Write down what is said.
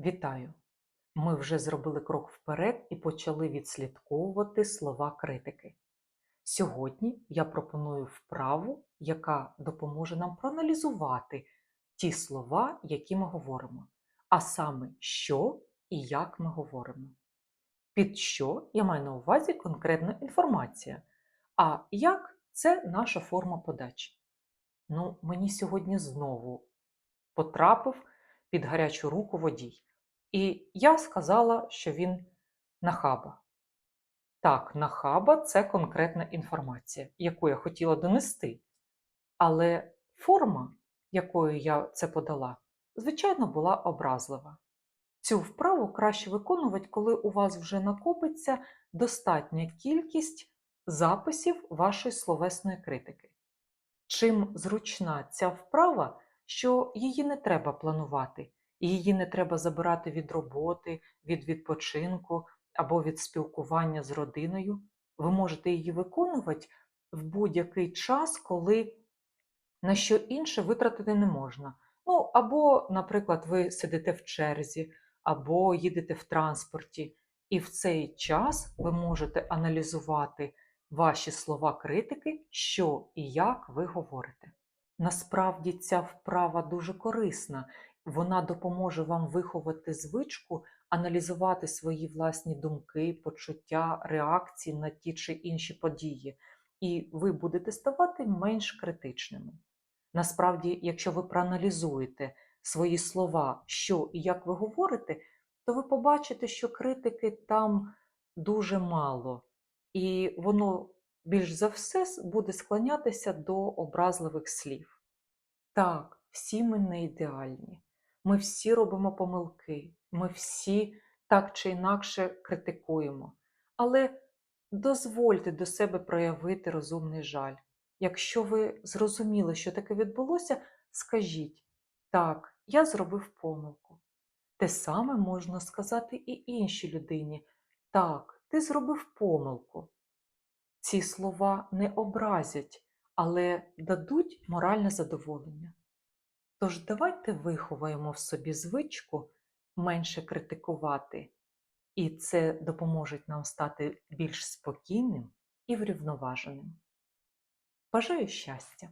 Вітаю! Ми вже зробили крок вперед і почали відслідковувати слова критики. Сьогодні я пропоную вправу, яка допоможе нам проаналізувати ті слова, які ми говоримо, а саме що і як ми говоримо. Під що я маю на увазі конкретна інформація, а як це наша форма подачі. Ну, мені сьогодні знову потрапив під гарячу руку водій. І я сказала, що він нахаба. Так, нахаба це конкретна інформація, яку я хотіла донести. Але форма, якою я це подала, звичайно, була образлива. Цю вправу краще виконувати, коли у вас вже накопиться достатня кількість записів вашої словесної критики. Чим зручна ця вправа, що її не треба планувати, її не треба забирати від роботи, від відпочинку або від спілкування з родиною. Ви можете її виконувати в будь-який час, коли на що інше витратити не можна. Ну, або, наприклад, ви сидите в черзі, або їдете в транспорті, і в цей час ви можете аналізувати ваші слова критики, що і як ви говорите. Насправді ця вправа дуже корисна, вона допоможе вам виховати звичку аналізувати свої власні думки, почуття, реакції на ті чи інші події, і ви будете ставати менш критичними. Насправді, якщо ви проаналізуєте свої слова, що і як ви говорите, то ви побачите, що критики там дуже мало, і воно більш за все буде склонятися до образливих слів. Так, всі ми не ідеальні. Ми всі робимо помилки, ми всі так чи інакше критикуємо. Але дозвольте до себе проявити розумний жаль. Якщо ви зрозуміли, що таке відбулося, скажіть так, я зробив помилку. Те саме можна сказати і іншій людині. Так, ти зробив помилку. Ці слова не образять, але дадуть моральне задоволення. Тож давайте виховаємо в собі звичку менше критикувати, і це допоможе нам стати більш спокійним і врівноваженим. Бажаю щастя!